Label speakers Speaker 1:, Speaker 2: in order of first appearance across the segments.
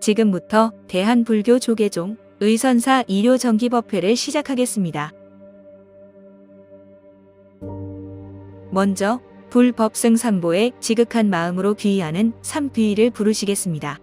Speaker 1: 지금부터 대한불교 조계종 의선사 일요 정기법회를 시작하겠습니다. 먼저 불법승 삼보에 지극한 마음으로 귀의하는 삼귀의를 부르시겠습니다.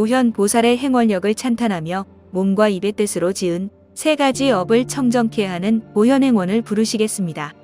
Speaker 1: 보현 보살의 행원력을 찬탄하며 몸과 입의 뜻으로 지은 세 가지 업을 청정케 하는 보현행원을 부르시겠습니다.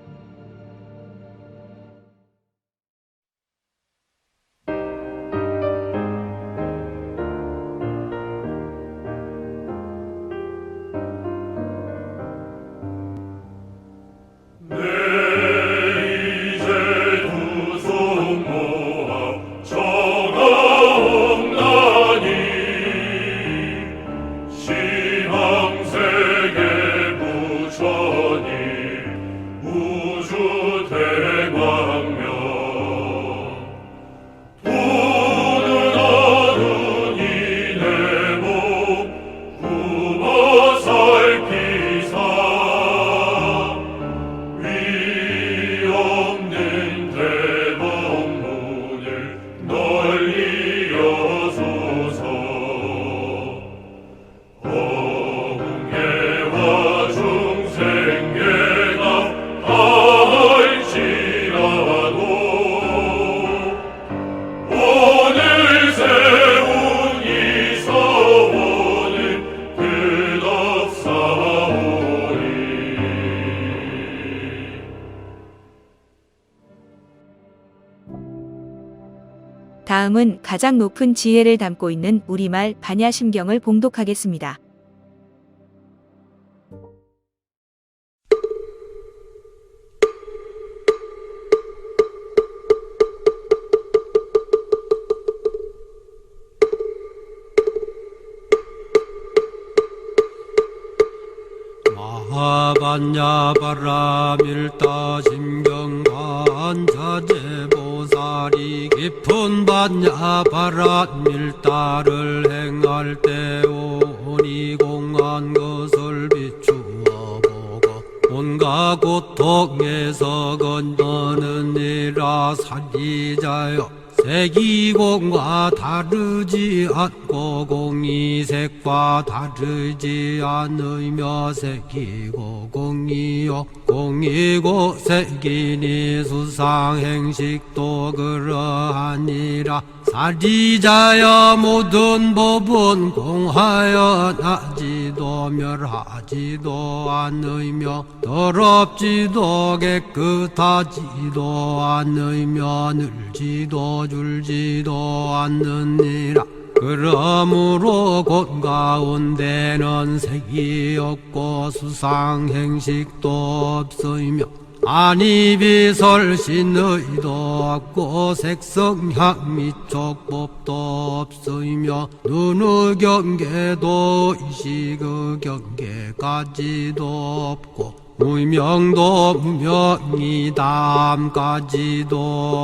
Speaker 1: 다음은 가장 높은 지혜를 담고 있는 우리말 반야심경을 봉독하겠습니다.
Speaker 2: 마하반야 바라밀다 심 깊은 반야바라밀다를 행할 때 오니 공한 것을 비추어 보고 온갖 고통에서 건너느니라 살리자여 색이공과 다르지 않고 공이 색과 다르지 않으며 색이고 공이요. 공이고 색이니 수상행식도 그러하니라 살리자여 모든 법은 공하여 나지도 멸하지도 않으며 더럽지도 깨끗하지도 않으며 늘지도 줄지도 않느니라. 그러므로 곳 가운데는 색이 없고 수상행식도 없으며 아니 비설신의도 없고 색성향 미 촉법도 없으며 눈의 경계도 이식의 경계까지도 없고 무명도 무명이 담까지도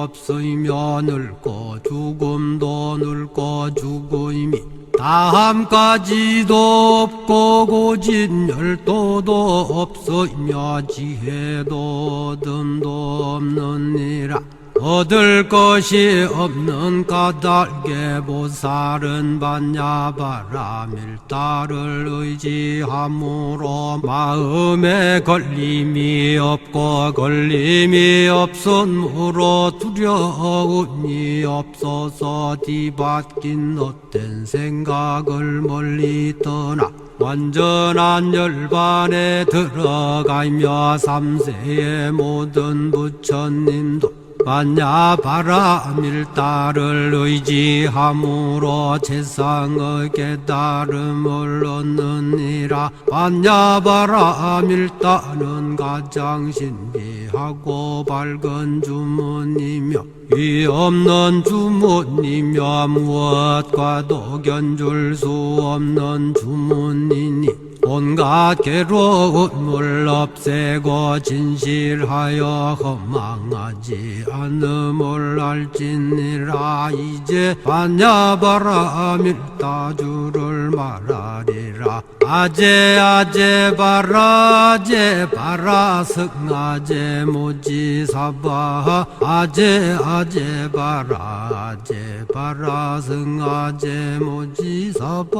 Speaker 2: 없으며 늙고 죽음도 늙고 죽음이 다함까지도 없고 고진 열도도 없으며 지혜도 듬도 없느니라 얻을 것이 없는 까닭에 보살은 반야바라. 밀다를 의지함으로 마음에 걸림이 없고 걸림이 없으므로 두려움이 없어서 뒤바뀐 헛된 생각을 멀리 떠나 완전한 열반에 들어가며 삼세의 모든 부처님도 반야바라 밀다를 의지함으로 세상의 깨달음을 얻느니라. 반야바라 밀다는 가장 신비하고 밝은 주문이며 위 없는 주문이며 무엇과도 견줄 수 없는 주문이니 온갖 괴로움을 없애고 진실하여 허망하지 않음을 알지니라. 이제 반야바라 밀다주를 말하리 라. 아제 아제 바라 아제 바라. 승아제 모지사바. 아제 아제 바라 아제 바라. 승아제 모지사바.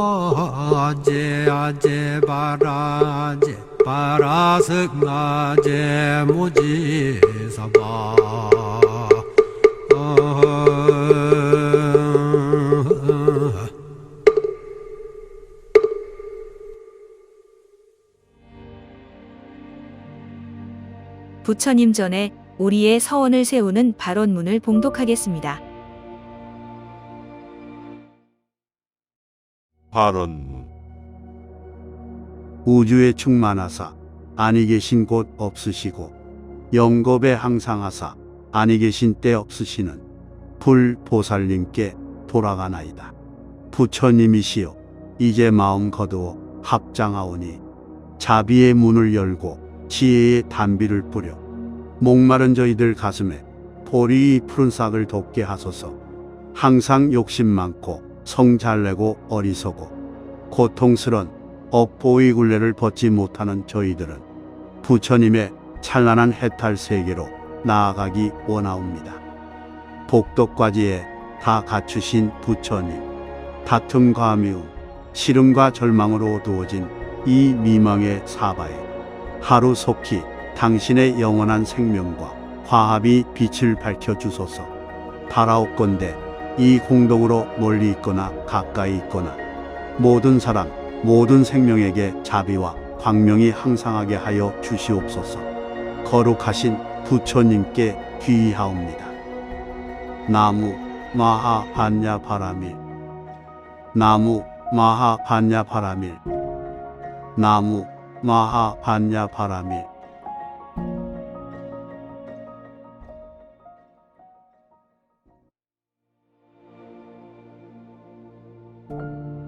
Speaker 2: 아제 아제 바라 아제 바라. 승아제 모지사바
Speaker 1: 부처님 전에 우리의 서원을 세우는 발언문을 봉독하겠습니다.
Speaker 3: 발언문
Speaker 4: 우주에 충만하사 아니 계신 곳 없으시고 영겁에 항상하사 아니 계신 때 없으시는 불보살님께 돌아가나이다. 부처님이시여 이제 마음 거두어 합장하오니 자비의 문을 열고 지혜의 단비를 뿌려 목마른 저희들 가슴에 보리 푸른 싹을 돋게 하소서 항상 욕심 많고 성 잘 내고 어리석고 고통스런 업보의 굴레를 벗지 못하는 저희들은 부처님의 찬란한 해탈 세계로 나아가기 원하옵니다. 복덕과지에 다 갖추신 부처님, 다툼과 미움, 시름과 절망으로 어두워진 이 미망의 사바에 하루 속히 당신의 영원한 생명과 화합이 빛을 밝혀 주소서. 바라옵건대 이 공덕으로 멀리 있거나 가까이 있거나 모든 사람 모든 생명에게 자비와 광명이 항상하게 하여 주시옵소서. 거룩하신 부처님께 귀의하옵니다. 나무 마하 반야 바라밀 나무 마하 반야 바라밀 나무 마하 반야 바라밀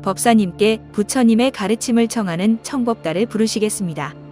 Speaker 1: 법사님께 부처님의 가르침을 청하는 청법다를 부르시겠습니다.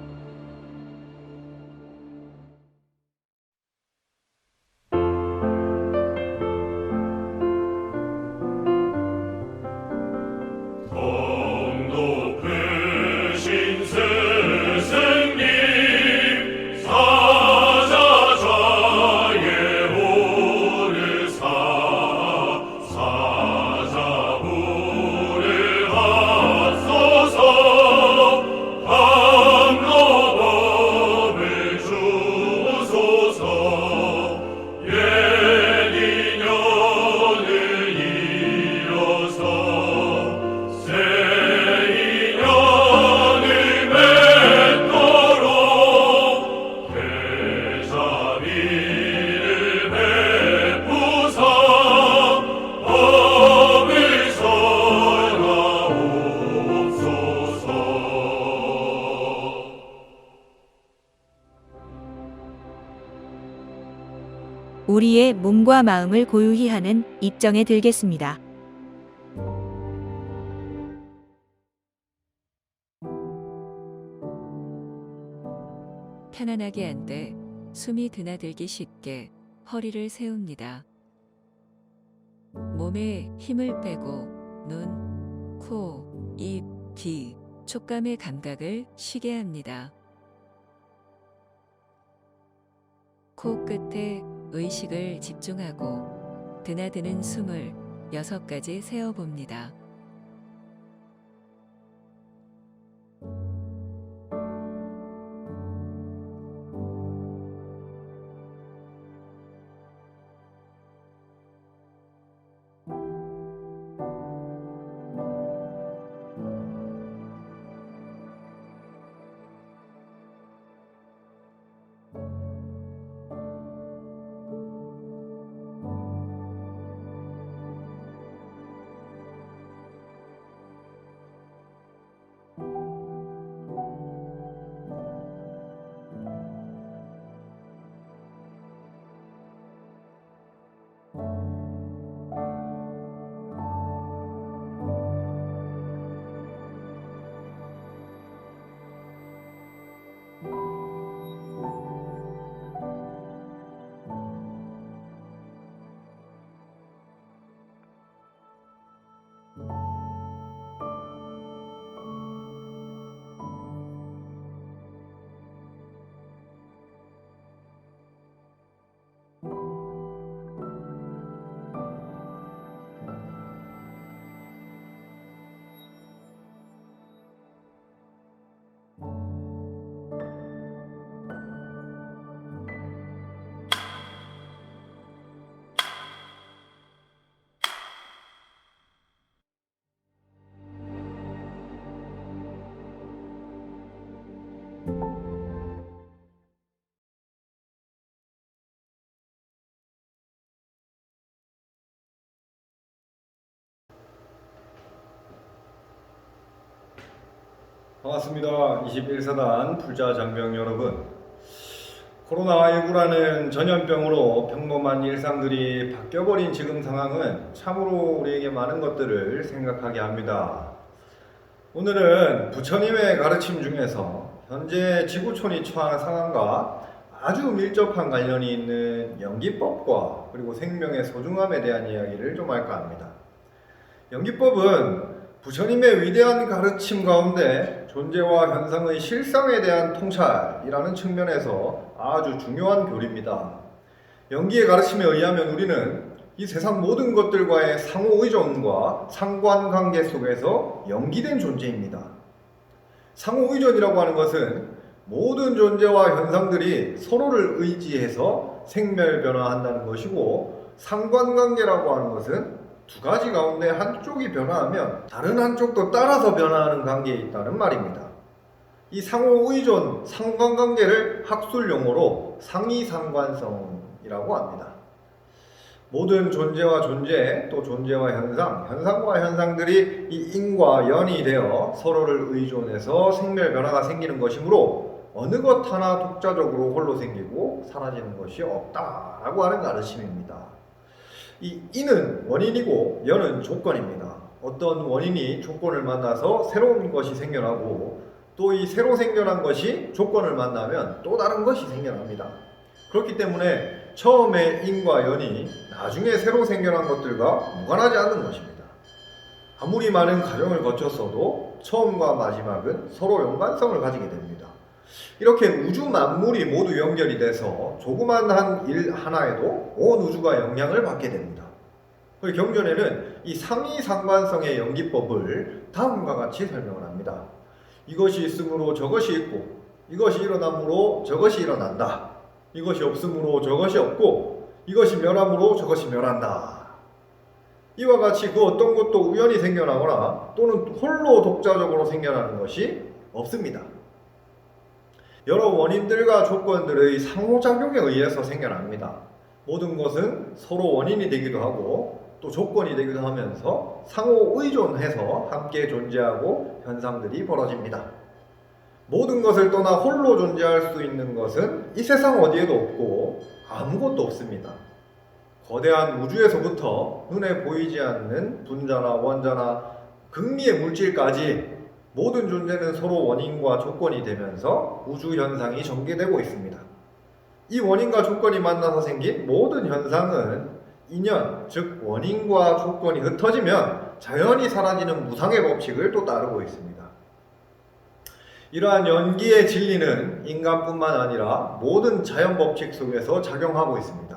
Speaker 1: 몸과 마음을 고유히 하는 입정에 들겠습니다.
Speaker 5: 편안하게 앉되 숨이 드나들기 쉽게 허리를 세웁니다. 몸에 힘을 빼고 눈, 코, 입, 귀, 촉감의 감각을 쉬게 합니다. 코 끝에 의식을 집중하고 드나드는 숨을 여섯 가지 세어봅니다.
Speaker 3: 반갑습니다. 21사단 불자 장병 여러분. 코로나19라는 전염병으로 평범한 일상들이 바뀌어버린 지금 상황은 참으로 우리에게 많은 것들을 생각하게 합니다. 오늘은 부처님의 가르침 중에서 현재 지구촌이 처한 상황과 아주 밀접한 관련이 있는 연기법과 그리고 생명의 소중함에 대한 이야기를 좀 할까 합니다. 연기법은 부처님의 위대한 가르침 가운데 존재와 현상의 실상에 대한 통찰이라는 측면에서 아주 중요한 교리입니다. 연기의 가르침에 의하면 우리는 이 세상 모든 것들과의 상호 의존과 상관관계 속에서 연기된 존재입니다. 상호 의존이라고 하는 것은 모든 존재와 현상들이 서로를 의지해서 생멸 변화한다는 것이고 상관관계라고 하는 것은 두 가지 가운데 한쪽이 변화하면 다른 한쪽도 따라서 변화하는 관계에 있다는 말입니다. 이 상호 의존 상관관계를 학술 용어로 상이상관성이라고 합니다. 모든 존재와 존재 또 존재와 현상, 현상과 현상들이 이 인과 연이 되어 서로를 의존해서 생멸 변화가 생기는 것이므로 어느 것 하나 독자적으로 홀로 생기고 사라지는 것이 없다라고 하는 가르침입니다. 이 인은 원인이고 연은 조건입니다. 어떤 원인이 조건을 만나서 새로운 것이 생겨나고 또 이 새로 생겨난 것이 조건을 만나면 또 다른 것이 생겨납니다. 그렇기 때문에 처음에 인과 연이 나중에 새로 생겨난 것들과 무관하지 않는 것입니다. 아무리 많은 과정을 거쳤어도 처음과 마지막은 서로 연관성을 가지게 됩니다. 이렇게 우주 만물이 모두 연결이 돼서 조그만 한 일 하나에도 온 우주가 영향을 받게 됩니다. 그 경전에는 이 상이상관성의 연기법을 다음과 같이 설명을 합니다. 이것이 있으므로 저것이 있고 이것이 일어나므로 저것이 일어난다. 이것이 없으므로 저것이 없고 이것이 멸함으로 저것이 멸한다. 이와 같이 그 어떤 것도 우연히 생겨나거나 또는 홀로 독자적으로 생겨나는 것이 없습니다. 여러 원인들과 조건들의 상호작용에 의해서 생겨납니다. 모든 것은 서로 원인이 되기도 하고 또 조건이 되기도 하면서 상호 의존해서 함께 존재하고 현상들이 벌어집니다. 모든 것을 떠나 홀로 존재할 수 있는 것은 이 세상 어디에도 없고 아무것도 없습니다. 거대한 우주에서부터 눈에 보이지 않는 분자나 원자나 극미의 물질까지 모든 존재는 서로 원인과 조건이 되면서 우주 현상이 전개되고 있습니다. 이 원인과 조건이 만나서 생긴 모든 현상은 인연, 즉 원인과 조건이 흩어지면 자연히 사라지는 무상의 법칙을 또 따르고 있습니다. 이러한 연기의 진리는 인간뿐만 아니라 모든 자연 법칙 속에서 작용하고 있습니다.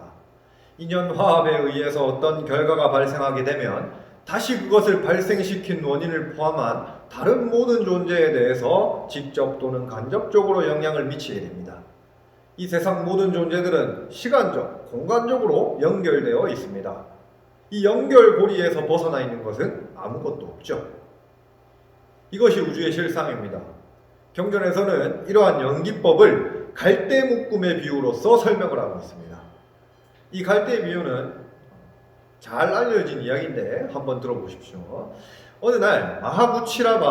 Speaker 3: 인연 화합에 의해서 어떤 결과가 발생하게 되면 다시 그것을 발생시킨 원인을 포함한 다른 모든 존재에 대해서 직접 또는 간접적으로 영향을 미치게 됩니다. 이 세상 모든 존재들은 시간적, 공간적으로 연결되어 있습니다. 이 연결 고리에서 벗어나 있는 것은 아무것도 없죠. 이것이 우주의 실상입니다. 경전에서는 이러한 연기법을 갈대 묶음의 비유로서 설명을 하고 있습니다. 이 갈대 비유는 잘 알려진 이야기인데 한번 들어보십시오. 어느 날 마하구치라가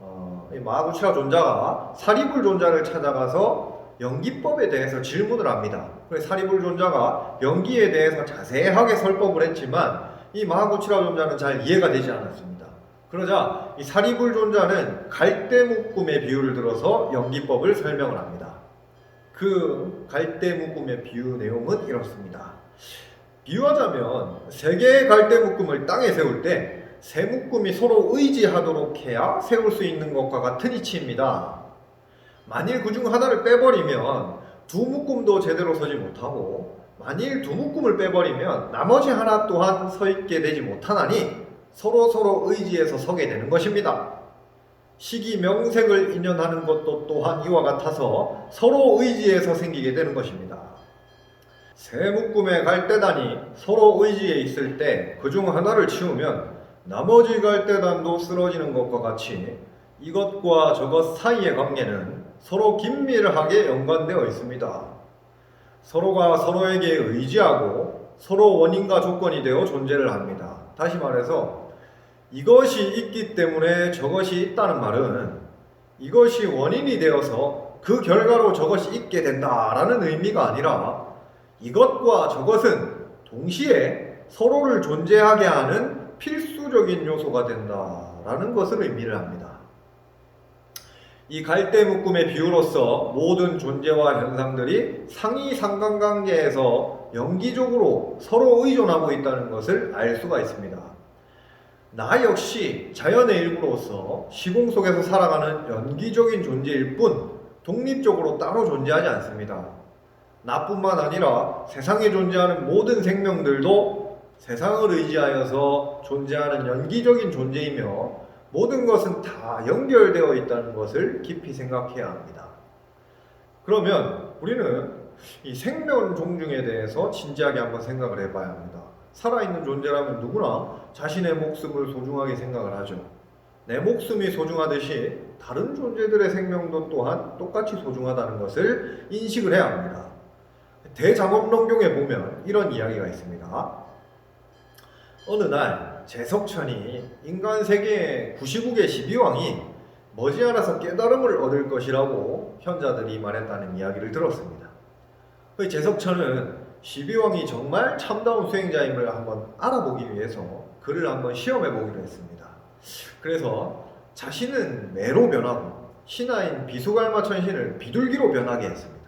Speaker 3: 어, 이 마하구치라 존자가 사리불 존자를 찾아가서 연기법에 대해서 질문을 합니다. 그래서 사리불 존자가 연기에 대해서 자세하게 설법을 했지만 이 마하구치라 존자는 잘 이해가 되지 않았습니다. 그러자 이 사리불 존자는 갈대 묶음의 비유를 들어서 연기법을 설명을 합니다. 그 갈대 묶음의 비유 내용은 이렇습니다. 비유하자면 세 개의 갈대 묶음을 땅에 세울 때 세 묶음이 서로 의지하도록 해야 세울 수 있는 것과 같은 이치입니다. 만일 그 중 하나를 빼버리면 두 묶음도 제대로 서지 못하고 만일 두 묶음을 빼버리면 나머지 하나 또한 서 있게 되지 못하나니 서로 서로 의지해서 서게 되는 것입니다. 시기 명색을 인연하는 것도 또한 이와 같아서 서로 의지해서 생기게 되는 것입니다. 세 묶음의 갈대단이 서로 의지에 있을 때 그 중 하나를 치우면 나머지 갈대단도 쓰러지는 것과 같이 이것과 저것 사이의 관계는 서로 긴밀하게 연관되어 있습니다. 서로가 서로에게 의지하고 서로 원인과 조건이 되어 존재를 합니다. 다시 말해서 이것이 있기 때문에 저것이 있다는 말은 이것이 원인이 되어서 그 결과로 저것이 있게 된다라는 의미가 아니라 이것과 저것은 동시에 서로를 존재하게 하는 필수적인 요소가 된다라는 것을 의미를 합니다. 이 갈대 묶음의 비유로서 모든 존재와 현상들이 상위 상관관계에서 연기적으로 서로 의존하고 있다는 것을 알 수가 있습니다. 나 역시 자연의 일부로서 시공 속에서 살아가는 연기적인 존재일 뿐 독립적으로 따로 존재하지 않습니다. 나뿐만 아니라 세상에 존재하는 모든 생명들도 세상을 의지하여서 존재하는 연기적인 존재이며 모든 것은 다 연결되어 있다는 것을 깊이 생각해야 합니다. 그러면 우리는 이 생명 존중에 대해서 진지하게 한번 생각을 해봐야 합니다. 살아있는 존재라면 누구나 자신의 목숨을 소중하게 생각을 하죠. 내 목숨이 소중하듯이 다른 존재들의 생명도 또한 똑같이 소중하다는 것을 인식을 해야 합니다. 대장엄론경에 보면 이런 이야기가 있습니다. 어느 날 제석천이 인간 세계의 99개 12왕이 머지않아서 깨달음을 얻을 것이라고 현자들이 말했다는 이야기를 들었습니다. 그 제석천은 12왕이 정말 참다운 수행자임을 한번 알아보기 위해서 그를 한번 시험해 보기로 했습니다. 그래서 자신은 매로 변하고 신하인 비수갈마 천신을 비둘기로 변하게 했습니다.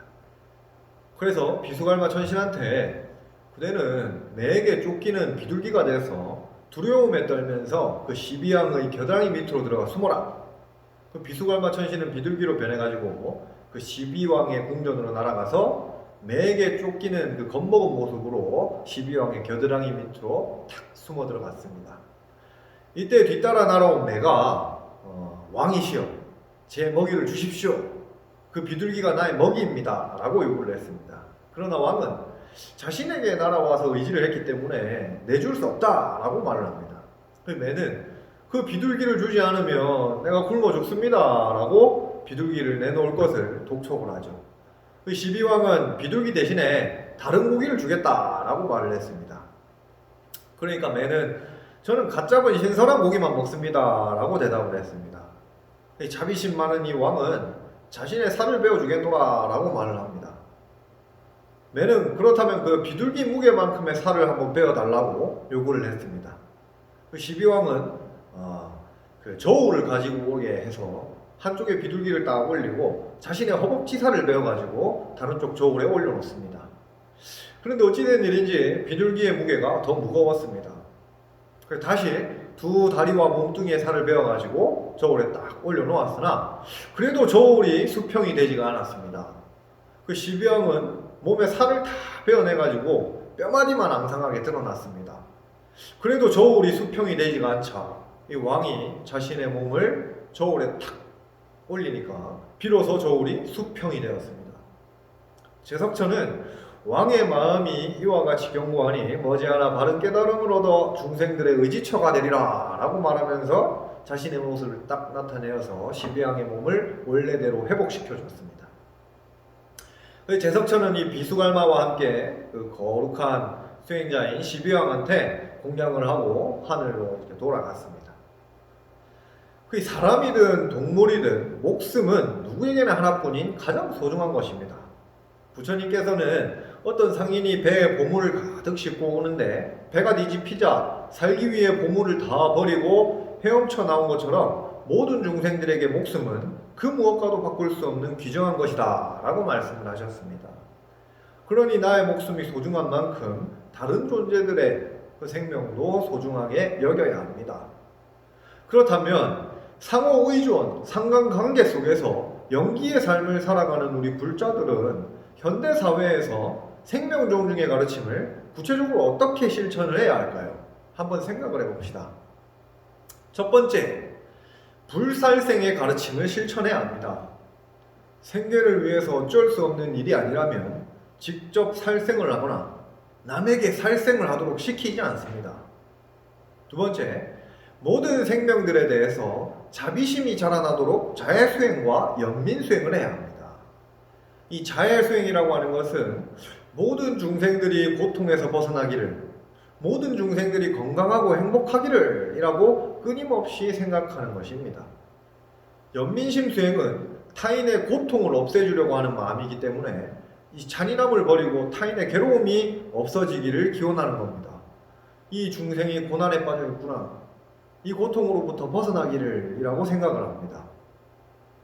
Speaker 3: 그래서 비수갈마 천신한테 그대는 매에게 쫓기는 비둘기가 돼서 두려움에 떨면서 그 시비왕의 겨드랑이 밑으로 들어가 숨어라. 그 비수갈마 천신은 비둘기로 변해가지고 그 시비왕의 궁전으로 날아가서 매에게 쫓기는 그 겁먹은 모습으로 시비왕의 겨드랑이 밑으로 탁 숨어 들어갔습니다. 이때 뒤따라 날아온 매가 어, 왕이시여 제 먹이를 주십시오. 그 비둘기가 나의 먹이입니다. 라고 요구를 했습니다. 그러나 왕은 자신에게 날아와서 의지를 했기 때문에 내줄 수 없다 라고 말을 합니다. 그 매는 그 비둘기를 주지 않으면 내가 굶어 죽습니다 라고 비둘기를 내놓을 것을 독촉을 하죠. 그 시비왕은 비둘기 대신에 다른 고기를 주겠다 라고 말을 했습니다. 그러니까 매는 저는 갓 잡은 신선한 고기만 먹습니다 라고 대답을 했습니다. 이 자비심 많은 이 왕은 자신의 살을 베어주겠노라라고 말을 합니다. 매는 그렇다면 그 비둘기 무게만큼의 살을 한번 베어달라고 요구를 했습니다. 그 시비왕은 어, 그 저울을 가지고 오게 해서 한쪽에 비둘기를 딱 올리고 자신의 허벅지살을 베어가지고 다른 쪽 저울에 올려놓습니다. 그런데 어찌된 일인지 비둘기의 무게가 더 무거웠습니다. 그래서 다시 두 다리와 몸뚱이의 살을 베어가지고 저울에 딱 올려놓았으나 그래도 저울이 수평이 되지가 않았습니다. 그 시비왕은 몸에 살을 다 베어내가지고 뼈마디만 앙상하게 드러났습니다. 그래도 저울이 수평이 되지가 않자 이 왕이 자신의 몸을 저울에 탁 올리니까 비로소 저울이 수평이 되었습니다. 제석천은 왕의 마음이 이와 같이 경고하니 머지않아 바른 깨달음을 얻어 중생들의 의지처가 되리라 라고 말하면서 자신의 모습을 딱 나타내어서 시비왕의 몸을 원래대로 회복시켜 줬습니다. 그 제석천은 이 비수갈마와 함께 그 거룩한 수행자인 시비왕한테 공양을 하고 하늘로 이렇게 돌아갔습니다. 그 사람이든 동물이든 목숨은 누구에게나 하나뿐인 가장 소중한 것입니다. 부처님께서는 어떤 상인이 배에 보물을 가득 싣고 오는데 배가 뒤집히자 살기 위해 보물을 다 버리고 헤엄쳐 나온 것처럼 모든 중생들에게 목숨은 그 무엇과도 바꿀 수 없는 귀중한 것이다 라고 말씀을 하셨습니다. 그러니 나의 목숨이 소중한 만큼 다른 존재들의 그 생명도 소중하게 여겨야 합니다. 그렇다면 상호 의존, 상관 관계 속에서 연기의 삶을 살아가는 우리 불자들은 현대 사회에서 생명 존중의 가르침을 구체적으로 어떻게 실천을 해야 할까요? 한번 생각을 해봅시다. 첫 번째, 불살생의 가르침을 실천해야 합니다. 생계를 위해서 어쩔 수 없는 일이 아니라면 직접 살생을 하거나 남에게 살생을 하도록 시키지 않습니다. 두 번째, 모든 생명들에 대해서 자비심이 자라나도록 자해수행과 연민수행을 해야 합니다. 이 자해수행이라고 하는 것은 모든 중생들이 고통에서 벗어나기를, 모든 중생들이 건강하고 행복하기를 이라고 끊임없이 생각하는 것입니다. 연민심 수행은 타인의 고통을 없애주려고 하는 마음이기 때문에 이 잔인함을 버리고 타인의 괴로움이 없어지기를 기원하는 겁니다. 이 중생이 고난에 빠져 있구나. 이 고통으로부터 벗어나기를 이라고 생각을 합니다.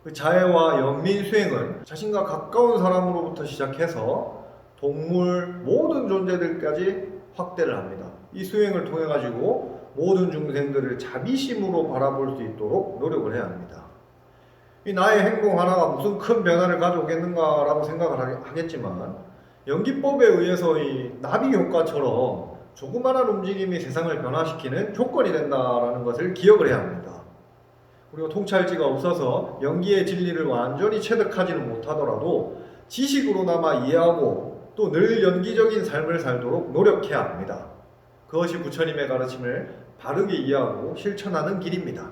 Speaker 3: 그 자애와 연민 수행은 자신과 가까운 사람으로부터 시작해서 동물 모든 존재들까지 확대를 합니다. 이 수행을 통해 가지고 모든 중생들을 자비심으로 바라볼 수 있도록 노력을 해야 합니다. 이 나의 행동 하나가 무슨 큰 변화를 가져오겠는가라고 생각을 하겠지만 연기법에 의해서 이 나비 효과처럼 조그마한 움직임이 세상을 변화시키는 조건이 된다라는 것을 기억을 해야 합니다. 우리가 통찰지가 없어서 연기의 진리를 완전히 체득하지는 못하더라도 지식으로나마 이해하고 또 늘 연기적인 삶을 살도록 노력해야 합니다. 그것이 부처님의 가르침을 바르게 이해하고 실천하는 길입니다.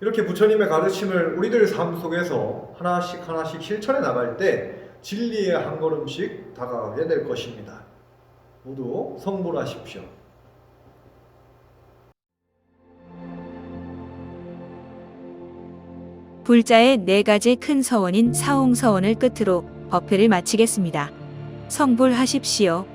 Speaker 3: 이렇게 부처님의 가르침을 우리들 삶 속에서 하나씩 하나씩 실천해 나갈 때 진리의 한 걸음씩 다가가게 될 것입니다. 모두 성불하십시오.
Speaker 1: 불자의 네 가지 큰 서원인 사홍서원을 끝으로 법회를 마치겠습니다. 성불하십시오.